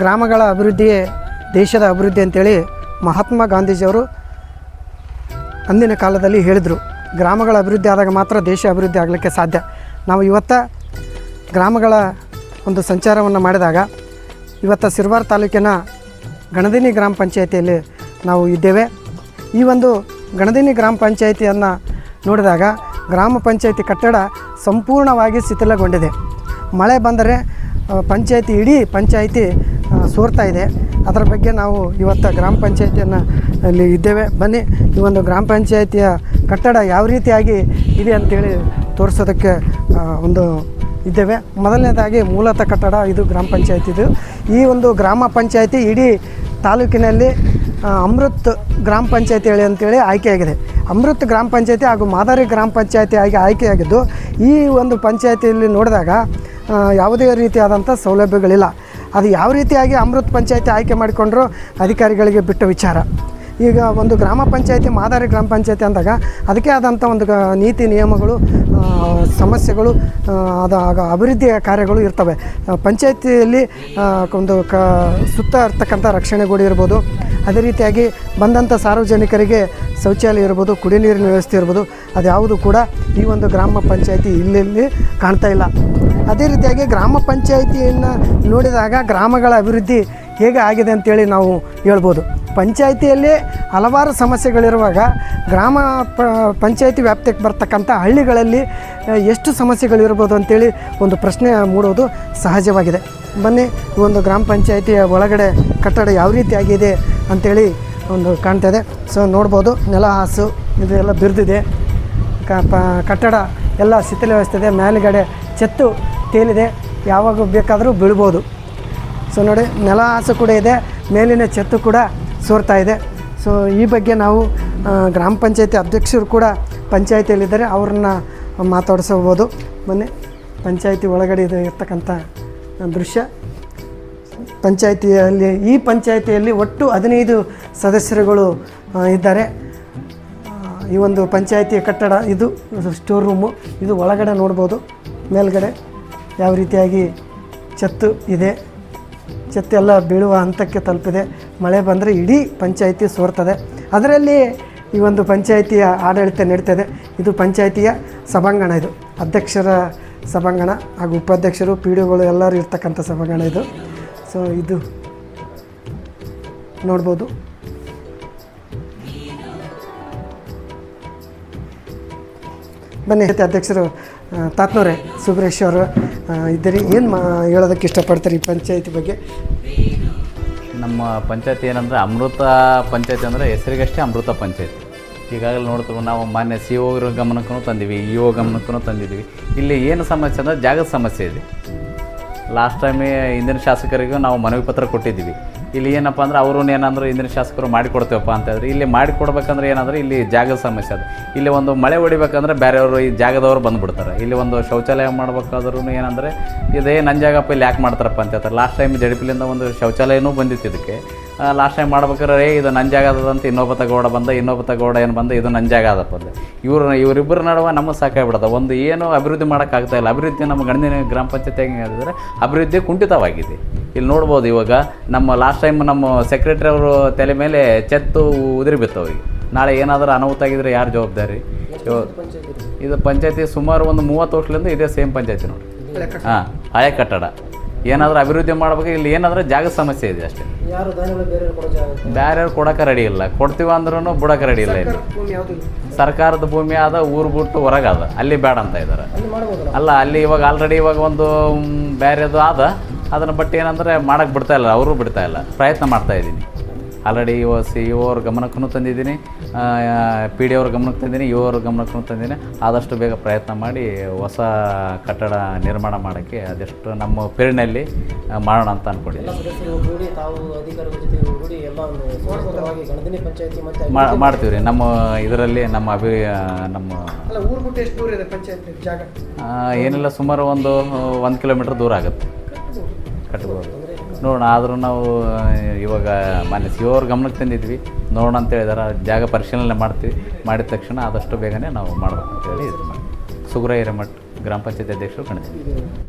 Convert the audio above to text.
ಗ್ರಾಮಗಳ ಅಭಿವೃದ್ಧಿಯೇ ದೇಶದ ಅಭಿವೃದ್ಧಿ ಅಂತೇಳಿ ಮಹಾತ್ಮ ಗಾಂಧೀಜಿಯವರು ಅಂದಿನ ಕಾಲದಲ್ಲಿ ಹೇಳಿದರು. ಗ್ರಾಮಗಳ ಅಭಿವೃದ್ಧಿ ಆದಾಗ ಮಾತ್ರ ದೇಶ ಅಭಿವೃದ್ಧಿ ಆಗಲಿಕ್ಕೆ ಸಾಧ್ಯ. ನಾವು ಇವತ್ತ ಗ್ರಾಮಗಳ ಒಂದು ಸಂಚಾರವನ್ನು ಮಾಡಿದಾಗ ಇವತ್ತು ಸಿರ್ವಾರ್ ತಾಲೂಕಿನ ಗಣದಿನಿ ಗ್ರಾಮ ಪಂಚಾಯಿತಿಯಲ್ಲಿ ನಾವು ಇದ್ದೇವೆ. ಈ ಒಂದು ಗಣದಿನಿ ಗ್ರಾಮ ಪಂಚಾಯಿತಿಯನ್ನು ನೋಡಿದಾಗ ಗ್ರಾಮ ಪಂಚಾಯಿತಿ ಕಟ್ಟಡ ಸಂಪೂರ್ಣವಾಗಿ ಶಿಥಿಲಗೊಂಡಿದೆ. ಮಳೆ ಬಂದರೆ ಪಂಚಾಯಿತಿ ಇಡೀ ಪಂಚಾಯಿತಿ ಸೋರ್ತಾ ಇದೆ. ಅದರ ಬಗ್ಗೆ ನಾವು ಇವತ್ತು ಗ್ರಾಮ ಪಂಚಾಯತಿಯನ್ನು ಅಲ್ಲಿ ಇದ್ದೇವೆ. ಬನ್ನಿ, ಈ ಒಂದು ಗ್ರಾಮ ಪಂಚಾಯತಿಯ ಕಟ್ಟಡ ಯಾವ ರೀತಿಯಾಗಿ ಇದೆ ಅಂತೇಳಿ ತೋರಿಸೋದಕ್ಕೆ ಒಂದು ಇದ್ದೇವೆ. ಮೊದಲನೇದಾಗಿ ಮೂಲತಃ ಕಟ್ಟಡ ಇದು ಗ್ರಾಮ ಪಂಚಾಯತಿದು. ಈ ಒಂದು ಗ್ರಾಮ ಪಂಚಾಯತಿ ಇಡೀ ತಾಲೂಕಿನಲ್ಲಿ ಅಮೃತ್ ಗ್ರಾಮ ಪಂಚಾಯತಿ ಹೇಳಿ ಅಂತೇಳಿ ಆಯ್ಕೆಯಾಗಿದೆ. ಅಮೃತ್ ಗ್ರಾಮ ಪಂಚಾಯತಿ ಹಾಗೂ ಮಾದರಿ ಗ್ರಾಮ ಪಂಚಾಯತಿ ಆಗಿ ಆಯ್ಕೆಯಾಗಿದ್ದು, ಈ ಒಂದು ಪಂಚಾಯತಿಯಲ್ಲಿ ನೋಡಿದಾಗ ಯಾವುದೇ ರೀತಿಯಾದಂಥ ಸೌಲಭ್ಯಗಳಿಲ್ಲ. ಅದು ಯಾವ ರೀತಿಯಾಗಿ ಅಮೃತ್ ಪಂಚಾಯತಿ ಆಯ್ಕೆ ಮಾಡಿಕೊಂಡ್ರು ಅಧಿಕಾರಿಗಳಿಗೆ ಬಿಟ್ಟ ವಿಚಾರ. ಈಗ ಒಂದು ಗ್ರಾಮ ಪಂಚಾಯತಿ, ಮಾದರಿ ಗ್ರಾಮ ಪಂಚಾಯತಿ ಅಂದಾಗ ಅದಕ್ಕೆ ಆದಂಥ ಒಂದು ನೀತಿ ನಿಯಮಗಳು ಸಮಸ್ಯೆಗಳು ಅದು ಅಭಿವೃದ್ಧಿಯ ಕಾರ್ಯಗಳು ಇರ್ತವೆ. ಪಂಚಾಯತಿಯಲ್ಲಿ ಒಂದು ಕ, ಸುತ್ತ ಇರ್ತಕ್ಕಂಥ ರಕ್ಷಣೆ ಗೋಡೆ ಇರ್ಬೋದು. ಅದೇ ರೀತಿಯಾಗಿ ಬಂದಂಥ ಸಾರ್ವಜನಿಕರಿಗೆ ಶೌಚಾಲಯ ಇರ್ಬೋದು ಕುಡಿ ನೀರಿನ ವ್ಯವಸ್ಥೆ ಇರ್ಬೋದು, ಅದ್ಯಾವುದು ಕೂಡ ಈ ಒಂದು ಗ್ರಾಮ ಪಂಚಾಯತಿ ಇಲ್ಲಿ ಕಾಣ್ತಾ ಇಲ್ಲ. ಅದೇ ರೀತಿಯಾಗಿ ಗ್ರಾಮ ಪಂಚಾಯಿತಿಯನ್ನು ನೋಡಿದಾಗ ಗ್ರಾಮಗಳ ಅಭಿವೃದ್ಧಿ ಹೇಗೆ ಆಗಿದೆ ಅಂತೇಳಿ ನಾವು ಹೇಳ್ಬೋದು. ಪಂಚಾಯಿತಿಯಲ್ಲಿ ಹಲವಾರು ಸಮಸ್ಯೆಗಳಿರುವಾಗ ಗ್ರಾಮ ಪ, ಪಂಚಾಯಿತಿ ವ್ಯಾಪ್ತಿಗೆ ಬರ್ತಕ್ಕಂಥ ಹಳ್ಳಿಗಳಲ್ಲಿ ಎಷ್ಟು ಸಮಸ್ಯೆಗಳಿರ್ಬೋದು ಅಂತೇಳಿ ಒಂದು ಪ್ರಶ್ನೆ ಮೂಡೋದು ಸಹಜವಾಗಿದೆ. ಬನ್ನಿ, ಈ ಒಂದು ಗ್ರಾಮ ಪಂಚಾಯಿತಿಯ ಒಳಗಡೆ ಕಟ್ಟಡ ಯಾವ ರೀತಿಯಾಗಿದೆ ಅಂಥೇಳಿ ಒಂದು ಕಾಣ್ತಾ ಇದೆ. ಸೊ ನೋಡ್ಬೋದು, ನೆಲ, ಹಾಸು, ಇದೆಲ್ಲ ಬಿರಿದಿದೆ. ಕ, ಪ, ಕಟ್ಟಡ ಎಲ್ಲ ಶಿಥಿಲ ವ್ಯವಸ್ಥೆ ಇದೆ. ಮೇಲುಗಡೆ ಚೆತ್ತು ತೇಲಿದೆ. ಯಾವಾಗ ಬೇಕಾದರೂ ಬೀಳ್ಬೋದು. ಸೊ ನೋಡಿ, ನೆಲ, ಹಾಸು ಕೂಡ ಇದೆ. ಮೇಲಿನ ಚೆತ್ತು ಕೂಡ ಸೋರ್ತಾ ಇದೆ. ಸೊ ಈ ಬಗ್ಗೆ ನಾವು ಗ್ರಾಮ ಪಂಚಾಯತಿ ಅಧ್ಯಕ್ಷರು ಕೂಡ ಪಂಚಾಯತಿಯಲ್ಲಿದ್ದಾರೆ. ಅವ್ರನ್ನ ಮಾತಾಡಿಸಬಹುದು ಬನ್ನಿ, ಪಂಚಾಯತಿ ಒಳಗಡೆ ಇದು ಇರ್ತಕ್ಕಂಥ ದೃಶ್ಯ. ಪಂಚಾಯತಿಯಲ್ಲಿ, ಈ ಪಂಚಾಯಿತಿಯಲ್ಲಿ ಒಟ್ಟು ಹದಿನೈದು ಸದಸ್ಯರುಗಳು ಇದ್ದಾರೆ. ಈ ಒಂದು ಪಂಚಾಯಿತಿಯ ಕಟ್ಟಡ ಇದು, ಸ್ಟೋರ್ ರೂಮು. ಇದು ಒಳಗಡೆ ನೋಡ್ಬೋದು. ಮೇಲ್ಗಡೆ ಯಾವ ರೀತಿಯಾಗಿ ಛತ್ತು ಇದೆ. ಛತ್ತೆಲ್ಲ ಬೀಳುವ ಹಂತಕ್ಕೆ ತಲುಪಿದೆ. ಮಳೆ ಬಂದರೆ ಇಡೀ ಪಂಚಾಯಿತಿ ಸೋರ್ತದೆ. ಅದರಲ್ಲಿ ಈ ಒಂದು ಪಂಚಾಯಿತಿಯ ಆಡಳಿತ ನಡೀತದೆ. ಇದು ಪಂಚಾಯಿತಿಯ ಸಭಾಂಗಣ ಇದು. ಅಧ್ಯಕ್ಷರ ಸಭಾಂಗಣ ಹಾಗೂ ಉಪಾಧ್ಯಕ್ಷರು, ಪಿ ಡಿಗಳು ಎಲ್ಲರೂ ಇರ್ತಕ್ಕಂಥ ಸಭಾಂಗಣ ಇದು. ಸೊ ಇದು ನೋಡ್ಬೋದು. ಬನ್ನಿ ಅಧ್ಯಕ್ಷರು ತಾತ್ನೋರೆ ಸುಬ್ರೇಶ್ ಅವರು ಇದ್ದರೆ. ಏನು ಮಾ ಹೇಳೋದಕ್ಕೆ ಇಷ್ಟಪಡ್ತಾರೆ ಈ ಪಂಚಾಯತಿ ಬಗ್ಗೆ? ನಮ್ಮ ಪಂಚಾಯತಿ ಏನಂದರೆ ಅಮೃತ ಪಂಚಾಯತಿ ಅಂದರೆ ಹೆಸರಿಗಷ್ಟೇ ಅಮೃತ ಪಂಚಾಯತಿ. ಈಗಾಗಲೇ ನೋಡ್ತೀವಿ, ನಾವು ಮಾನ್ಯ ಸಿ ಒ ಗಮನಕ್ಕೂ ತಂದೀವಿ ಇ ಓ ಗಮನಕ್ಕೂ ತಂದಿದ್ದೀವಿ ಇಲ್ಲಿ ಏನು ಸಮಸ್ಯೆ ಅಂದರೆ ಜಾಗದ ಸಮಸ್ಯೆ ಇದೆ. ಲಾಸ್ಟ್ ಟೈಮೇ ಹಿಂದಿನ ಶಾಸಕರಿಗೂ ನಾವು ಮನವಿ ಪತ್ರ ಕೊಟ್ಟಿದ್ದೀವಿ. ಇಲ್ಲಿ ಏನಪ್ಪ ಅಂದ್ರೆ ಅವರು ಏನಂದ್ರೆ ಹಿಂದಿನ ಶಾಸಕರು ಮಾಡಿಕೊಡ್ತೇವಪ್ಪ ಅಂತ ಹೇಳಿದ್ರೆ, ಇಲ್ಲಿ ಮಾಡಿಕೊಡ್ಬೇಕಂದ್ರೆ ಏನಂದ್ರೆ ಇಲ್ಲಿ ಜಾಗದ ಸಮಸ್ಯೆ ಅದು. ಇಲ್ಲಿ ಒಂದು ಮಳೆ ಹೊಡಿಬೇಕಂದ್ರೆ ಬೇರೆಯವರು ಈ ಜಾಗದವರು ಬಂದುಬಿಡ್ತಾರೆ. ಇಲ್ಲಿ ಒಂದು ಶೌಚಾಲಯ ಮಾಡ್ಬೇಕಾದ್ರೂ ಏನಂದರೆ ಇದೇ ನನ್ನ ಜಾಗಪ್ಪ ಇಲ್ಲಿ ಯಾಕೆ ಮಾಡ್ತಾರಪ್ಪ ಅಂತ ಹೇಳ್ತಾರೆ. ಲಾಸ್ಟ್ ಟೈಮ್ ಜಡಿಪಿಲಿಂದ ಒಂದು ಶೌಚಾಲಯನೂ ಬಂದಿತ್ತು ಇದಕ್ಕೆ. ಲಾಸ್ಟ್ ಟೈಮ್ ಮಾಡ್ಬೇಕಾದ್ರೆ ಇದು ನನ್ನ ಜಾಗ ಅದಂತ ಇನ್ನೊಬ್ಬತ ಗೌಡ ಬಂದ ಇನ್ನೊಬ್ಬ ಗೌಡ ಏನು ಬಂದ ಇದು ನನ್ನ ಜಾಗ ಅದಪ್ಪ ಅಂದೆ. ಇವ್ರು ಇವರಿಬ್ಬರ ನಡುವೆ ನಮ್ಮ ಸಾಕಾಗ್ಬಿಡದ ಒಂದು ಏನು ಅಭಿವೃದ್ಧಿ ಮಾಡೋಕ್ಕಾಗ್ತಾ ಇಲ್ಲ. ಅಭಿವೃದ್ಧಿ ನಮ್ಮ ಗಣದಿನ ಗ್ರಾಮ ಪಂಚಾಯತಿ ಹೆಂಗೆ ಹೇಳಿದ್ರೆ ಅಭಿವೃದ್ಧಿ ಕುಂಠಿತವಾಗಿದೆ. ಇಲ್ಲಿ ನೋಡ್ಬೋದು ಇವಾಗ ನಮ್ಮ ಲಾಸ್ಟ್ ಟೈಮ್ ನಮ್ಮ ಸೆಕ್ರೆಟರಿ ಅವರು ತಲೆ ಮೇಲೆ ಚೆತ್ತು ಉದುರಿ ಬಿತ್ತವ್ರಿಗೆ ನಾಳೆ ಏನಾದರೂ ಅನಾಹುತ ಆಗಿದ್ರೆ ಯಾರು ಜವಾಬ್ದಾರಿ? ಇದು ಪಂಚಾಯತಿ ಸುಮಾರು ಒಂದು ಮೂವತ್ತು ವರ್ಷದಿಂದ ಇದೇ ಸೇಮ್ ಪಂಚಾಯತಿ ನೋಡಿ. ಹಾಂ ಹಳೆ ಕಟ್ಟಡ. ಏನಾದರೂ ಅಭಿವೃದ್ಧಿ ಮಾಡ್ಬೇಕು ಇಲ್ಲಿ ಏನಾದರೂ ಜಾಗ ಸಮಸ್ಯೆ ಇದೆ ಅಷ್ಟೇ. ಬೇರೆಯವ್ರು ಕೊಡಕ್ಕೆ ರೆಡಿ ಇಲ್ಲ. ಕೊಡ್ತೀವಿ ಅಂದ್ರೂ ಬಿಡೋಕೆ ರೆಡಿ ಇಲ್ಲ ಇಲ್ಲಿ. ಸರ್ಕಾರದ ಭೂಮಿ ಆದ ಊರು ಬಿಟ್ಟು ಹೊರಗಾದ ಅಲ್ಲಿ ಬೇಡ ಅಂತ ಇದ್ದಾರೆ ಅಲ್ಲ ಅಲ್ಲಿ ಇವಾಗ ಆಲ್ರೆಡಿ ಇವಾಗ ಒಂದು ಬೇರೆದು ಆದ. ಅದನ್ನ ಬಟ್ ಏನಂದರೆ ಮಾಡಕ್ಕೆ ಬಿಡ್ತಾ ಇಲ್ಲ ಅವರು ಬಿಡ್ತಾ ಇಲ್ಲ. ಪ್ರಯತ್ನ ಮಾಡ್ತಾ ಇದ್ದೀನಿ. ಆಲ್ರೆಡಿ ಇವ ಸಿ ಇ ಅವ್ರ ಗಮನಕ್ಕೂ ತಂದಿದ್ದೀನಿ. ಪಿ ಡಿ ಅವ್ರ ಗಮನಕ್ಕೆ ತಂದಿದ್ದೀನಿ ಇ ಅವ್ರ ಗಮನಕ್ಕೂ ತಂದಿದ್ದೀನಿ. ಆದಷ್ಟು ಬೇಗ ಪ್ರಯತ್ನ ಮಾಡಿ ಹೊಸ ಕಟ್ಟಡ ನಿರ್ಮಾಣ ಮಾಡೋಕ್ಕೆ ಅದೆಷ್ಟು ನಮ್ಮ ಪ್ರೇರಣೆಯಲ್ಲಿ ಮಾಡೋಣ ಅಂತ ಮತ್ತೆ ಮಾಡ್ತೀವಿ ರೀ ನಮ್ಮ ಇದರಲ್ಲಿ ನಮ್ಮ ಅಭಿ ನಮ್ಮ ಅಲ್ಲ ಊರು ಬಿಟ್ಟು ಎಷ್ಟು ದೂರ ಇದೆ ಜಾಗ? ಆ, ಏನಿಲ್ಲ ಸುಮಾರು ಒಂದು ಒಂದು ಕಿಲೋಮೀಟ್ರ್ ದೂರ ಆಗುತ್ತೆ. ಕಟ್ಬೋದು. ನೋಡೋಣ, ಆದರೂ ನಾವು, ಇವಾಗ ಮನೆ ಸಿ ಅವ್ರ ಗಮನಕ್ಕೆ ತಂದಿದ್ವಿ. ನೋಡೋಣ ಅಂತ ಹೇಳಿದಾರೆ ಜಾಗ ಪರಿಶೀಲನೆ ಮಾಡ್ತೀವಿ. ಮಾಡಿದ ತಕ್ಷಣ ಆದಷ್ಟು ಬೇಗನೆ ನಾವು ಮಾಡ್ಬೇಕು ಅಂತೇಳಿ ಇದು ಮಾಡಿ ಸುಗ್ರ ಗ್ರಾಮ ಪಂಚಾಯತ್ ಅಧ್ಯಕ್ಷರು ಕಣಿಸ್ತೀವಿ